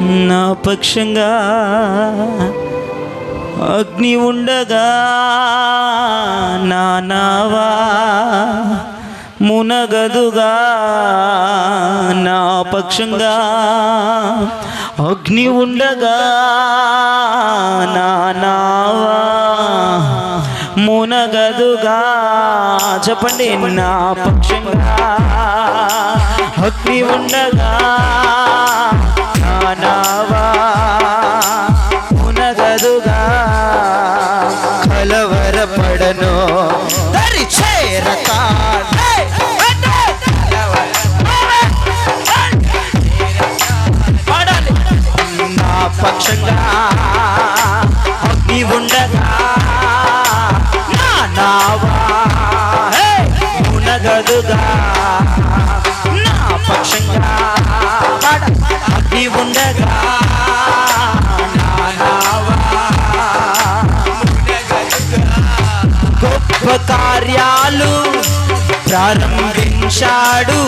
నా పక్షంగా అగ్ని ఉండగా నా నావా మునగదుగా నా పక్షంగా అగ్ని ఉండగా నా నావా మునగదుగా చెప్పండి నా పక్షంగా అగ్ని ఉండగా నా నావా మునగదుగా? కలవరపడను. దరి చేరక. పక్షంగా అగ్ని ఉండగా నా నావా. మునగదుగా గొప్ప కార్యాలు ప్రారంభించాడు.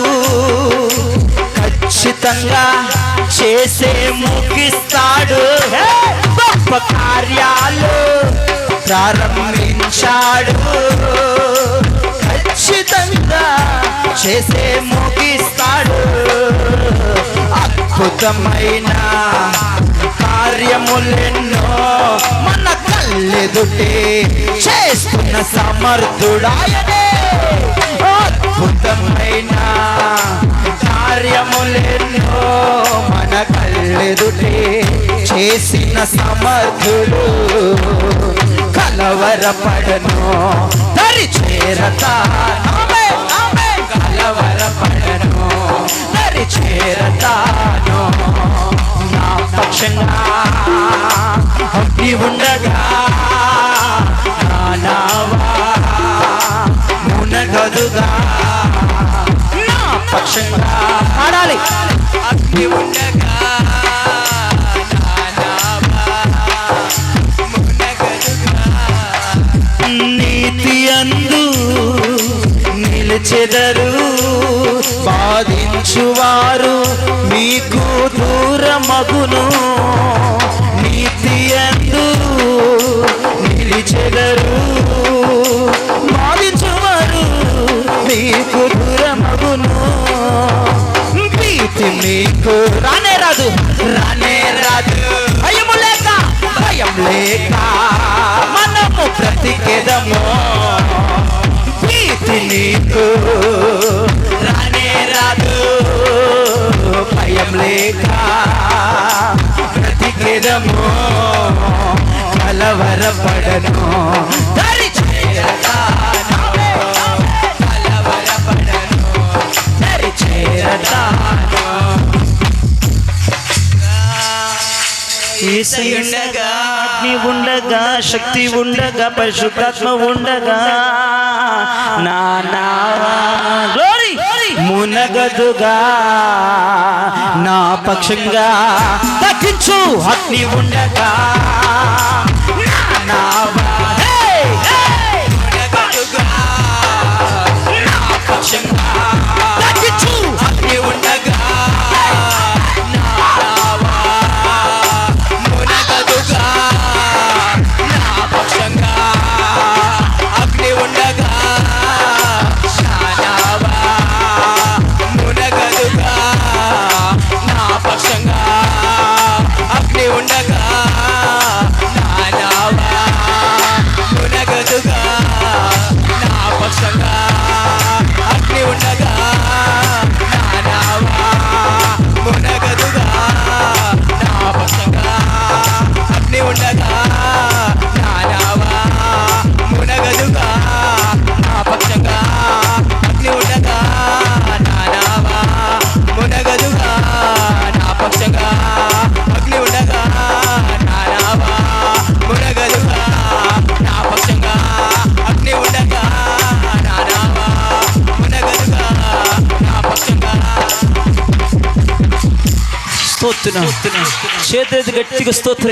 ఖచ్చితంగా చేసే ముగిస్తాడు. గొప్ప కార్యాలు ప్రారంభించాడు. ఖచ్చితంగా చేసే ముగిస్తాడు. అద్భుతమైన కార్యములెన్నో మన కళ్ళెదుటే చేస్తున్న సమర్థుడాయనే. అద్భుతమైన కార్యములెన్నో మన కళ్ళెదుటే చేసిన సమర్థుడు. కలవరపడను దరి చేరతా కలవరపడను దరి చేరతాను. నా పక్షంగా ఉండగా నా నావా మునగదుగా నా పక్షంగా ఆడాలి. అగ్ని ఉండగా చెదరు. బాధించువారు మీకు దూరమగును. నీతి అందు నిలిచెదరు. బాధించువారు మీకు దూరమగును. భీతి మీకు రానే రాదు. రానే రాదు. భయం లేక భయం లేక మనము బ్రతికెదము. నీతి నీకు రానే రాదు భయం లేక బ్రతికెదము కలవరపడను. ఏసై ఉండగా అగ్ని ఉండగా శక్తి ఉండగా పరిశుద్ధాత్మ ఉండగా. నా నావా. గ్లోరీ మునగదుగా నా పక్షంగా. దక్కించు అగ్ని ఉండగా నావా స్తోత్రం చేతి గట్టిగా స్తోత్రం